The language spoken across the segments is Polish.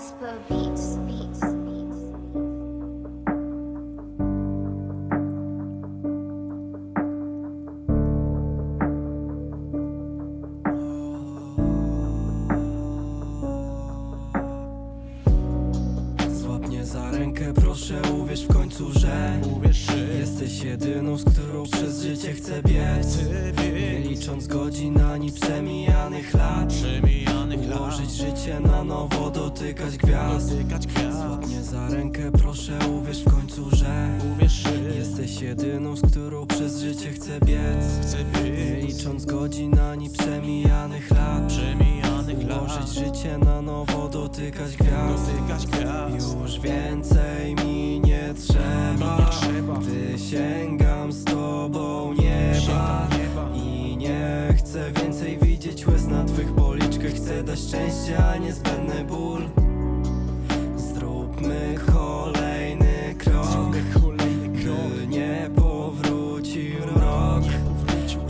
beats, beats, beats. Złap mnie za rękę, proszę uwierz w końcu, że Uwierz, że Jesteś jedyną, z którą przez życie chcę biec. Nie licząc godzin ani przemijanych lat. Przemijanych życie na nowo, dotykać gwiazd. Dotykać gwiazd. Mnie za rękę, proszę uwierz w końcu, że Uwierz, że Jesteś jedyną, z którą przez życie chcę biec. Chcę Nie biec licząc godzin ani przemijanych lat. Przemijanych lat. Ułożyć życie na nowo, dotykać gwiazd. Dotykać gwiazd. Już więcej mi nie trzeba, Nie trzeba. Sięgam policzkach Chcę dać szczęście, a niezbędny ból Zróbmy kolejny krok. Gdy nie powrócił rok.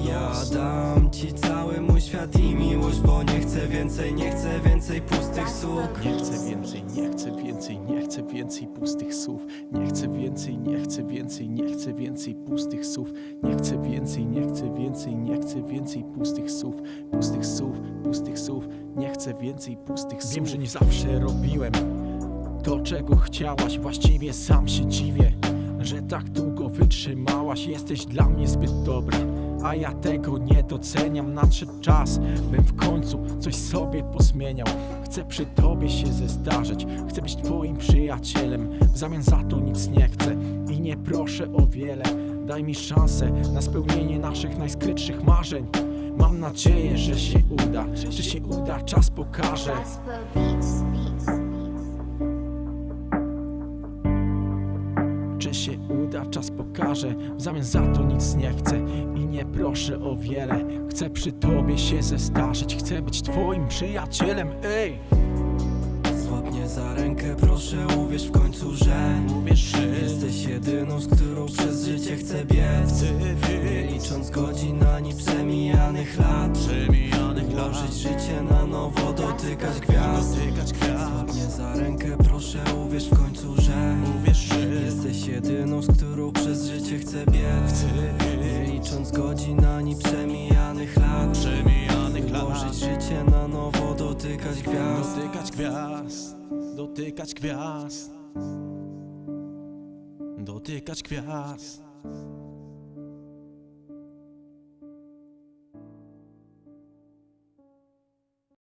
Ja dam ci cały mój świat i miłość, bo nie chcę więcej, nie chcę więcej pustych słów. Nie chcę więcej, nie więcej pustych słów. Nie chcę więcej, nie chcę więcej, nie chcę więcej pustych słów. Nie chcę więcej, nie chcę więcej, nie chcę więcej pustych słów. Pustych słów, pustych słów, nie chcę więcej pustych słów. Wiem, że nie zawsze robiłem to, czego chciałaś. Właściwie sam się dziwię, że tak długo wytrzymałaś. Jesteś dla mnie zbyt dobra a ja tego nie doceniam. Nadszedł czas, bym w końcu coś sobie pozmieniał Chcę przy tobie się zestarzeć Chcę być twoim przyjacielem. W zamian za to nic nie chcę I nie proszę o wiele. Daj mi szansę na spełnienie naszych najskrytszych marzeń. Mam nadzieję, że się uda. Że się uda, czas pokaże. Czy się uda, czas pokaże. W zamian za to nic nie chcę I nie proszę o wiele. Chcę przy tobie się zestarzeć Chcę być twoim przyjacielem, ej rękę, proszę uwierz w końcu, że Uwierz, że Jesteś jedyną, z którą przez życie chcę biec. Nie licząc godzin ani przemijanych lat. Przemijanych Ułożyć życie na nowo, dotykać gwiazd. Dotykać gwiazd. Mnie za rękę, proszę uwierz w końcu, że Uwierz, że Jesteś jedyną, z którą przez życie chcę biec. Nie licząc godzin ani przemijanych lat. Przemijanych lat. Ułożyć życie na nowo, dotykać gwiazd. Dotykać gwiazd Dotykać gwiazd. Dotykać gwiazd